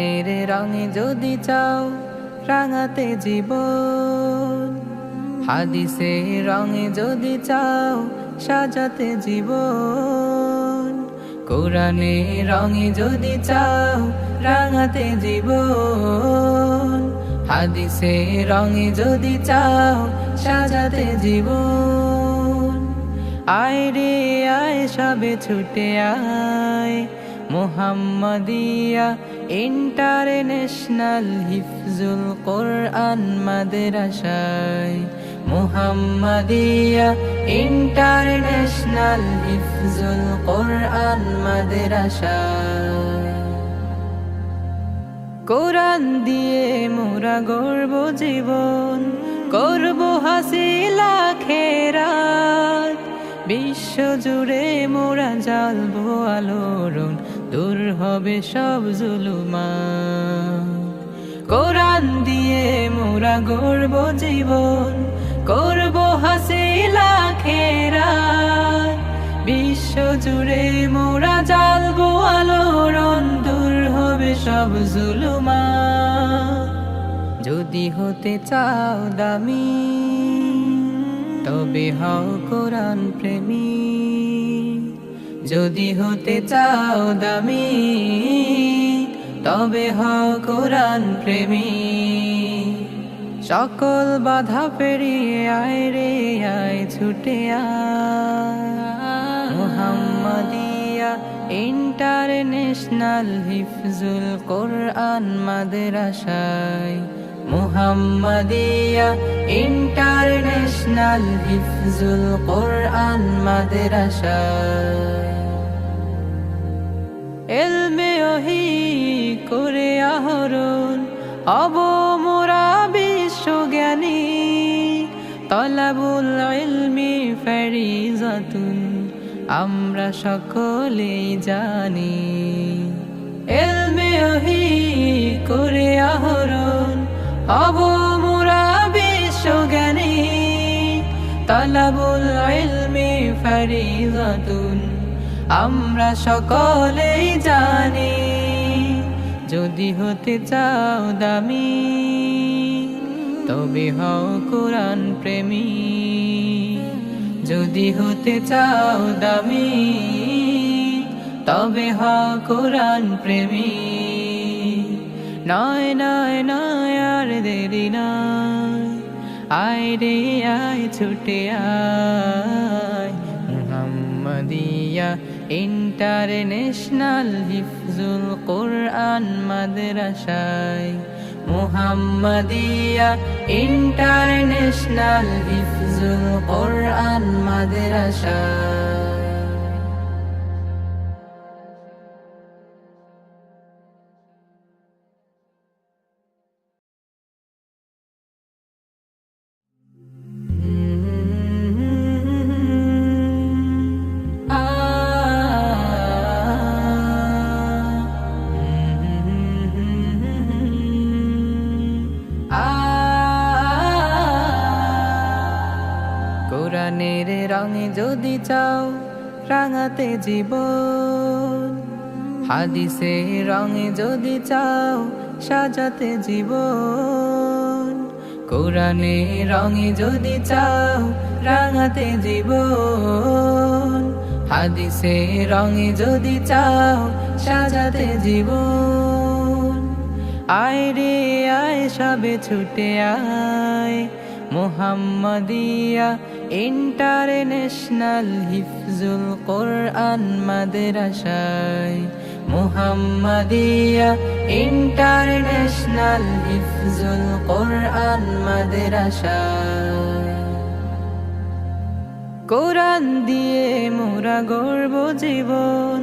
কোরআনের রঙে যদি চাও, রাঙাতে জীবন। হাদিসে রঙে যদি চাও, সাজাতে জীবন। কোরআনে রঙে যদি চাও, রাঙাতে জীবন। হাদিসে রঙে যদি চাও, সাজাতে জীবন। আয় রে আয়, সবে ছুটে আয়। মোহাম্মদিয়া ইন্টারন্যাশনাল হিফজুল কোরআন মাদ্রাসায়। মোহাম্মদিয়া ইন্টারন্যাশনাল হিফজুল কোরআন মাদ্রাসায়। কোরআন দিয়ে মোরা গর্ব জীবন, করব হাসিলা বিশ্ব জুড়ে মোরা জ্বালবো আলোড়ন দূর হবে সব জুলুমা। কোরআন দিয়ে মোরা গর্ব জীবন, করব হাসিলা খেরাত বিশ্ব জুড়ে মোরা জ্বালবো আলোড়ন দূর হবে সব জুলুমা। যদি হতে চাও দামি, তবে হও কোরআন প্রেমী। যদি হতে চাও দামি, তবে হও কোরআন প্রেমী। সকল বাধা পেরিয়ে আয় রে, আয় ছুটে আয় মোহাম্মদিয়া ইন্টারন্যাশনাল হিফজুল কোরআন মাদ্রাসায়। মোহাম্মদিয়া ইন্টারন্যাশনাল হিফজুল কোরআন মাদ্রাসায়। এলমে ওহি করে আহরণ অব মোরা বিশ্বজ্ঞানী, তলাবুল ইলমি ফেরিজাতুন, আমরা সকলেই জানি। এলমে ওহি করে আহরণ অব মোরা বিশ্বজ্ঞানী, তলাবুল ইলমি ফেরিজাতুন আমরা সকলেই জানি, যদি হতে চাও দামি, তবে হও কোরআন প্রেমী। যদি হতে চাও দামি, তবে হও কোরআন প্রেমী। নয় নয় নয়, আর দেরি নয়, আয় রে, আয় ছুটে আয়। ইন্টারন্যাশনাল হিফজুল কোরআন মাদ্রাসায় মুহাম্মাদিয়া ইন্টারন্যাশনাল হিফজুল কোরআন মাদ্রাসায়। কোরআনের রঙে যদি চাও, রাঙাতে জীবন। হাদিসে রঙে যদি চাও, সাজাতে জীবন। কোরআনে রঙে যদি চাও, রাঙাতে জীবন। হাদিসে রঙে যদি চাও, সাজাতে জীবন। আয় রে আয়, সবে ছুটে আয়। মোহাম্মদিয়া ইন্টারন্যাশনাল হিফজুল কোরআন মাদ্রাসায় মোহাম্মদিয়া ইন্টারন্যাশনাল হিফজুল কোরআন মাদ্রাসায়। কোরআন দিয়ে মোরা গর্ব জীবন,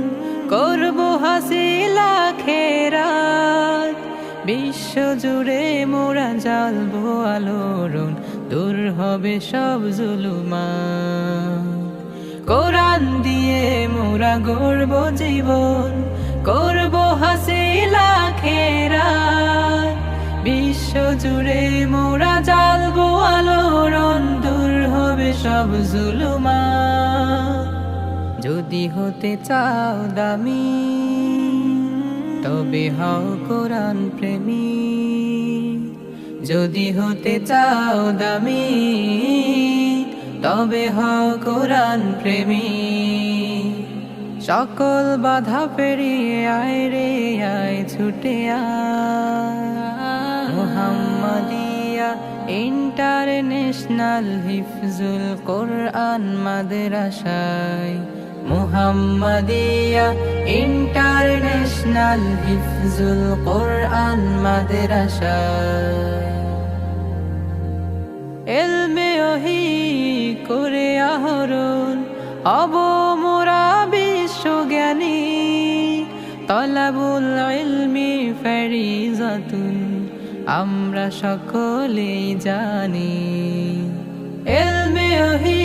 করব হাসিলা খেরাত। বিশ্ব জুড়ে মোরা জ্বালবো আলোড়ন দূর হবে সব জুলুমা। কোরআন দিয়ে মোরা গর্ব জীবন, করব হাসিলা খেরাত বিশ্ব জুড়ে মোরা জ্বালবো আলোড়ন দূর হবে সব জুলুমা। যদি হতে চাও দামি, তবে হও কোরআন প্রেমী। যদি হতে চাও দামি, তবে হও কোরআন প্রেমী। সকল বাধা পেরিয়ে আয় রে, আয় ছুটে আয় মুহাম্মাদিয়া ইন্টারন্যাশনাল হিফজুল কোরআন মাদ্রাসায়। মুহাম্মাদিয়া ইন্টারন্যাশনাল হিফজুল কোরআন মাদ্রাসায়। ওহি করে আহরণ। অব মোরা বিশ্বজ্ঞানী, তলাবুল ইলমি ফেরিজাতুন, আমরা সকলেই জানি। এলমে ওহি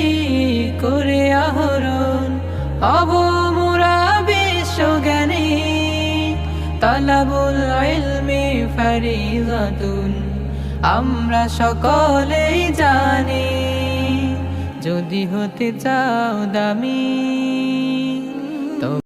করে আহরণ অব মোরা বিশ্বজ্ঞানী, তলাবুল ইলমি ফেরিজাতুন আমরা সকলেই জানি যদি হতে চাও দামি।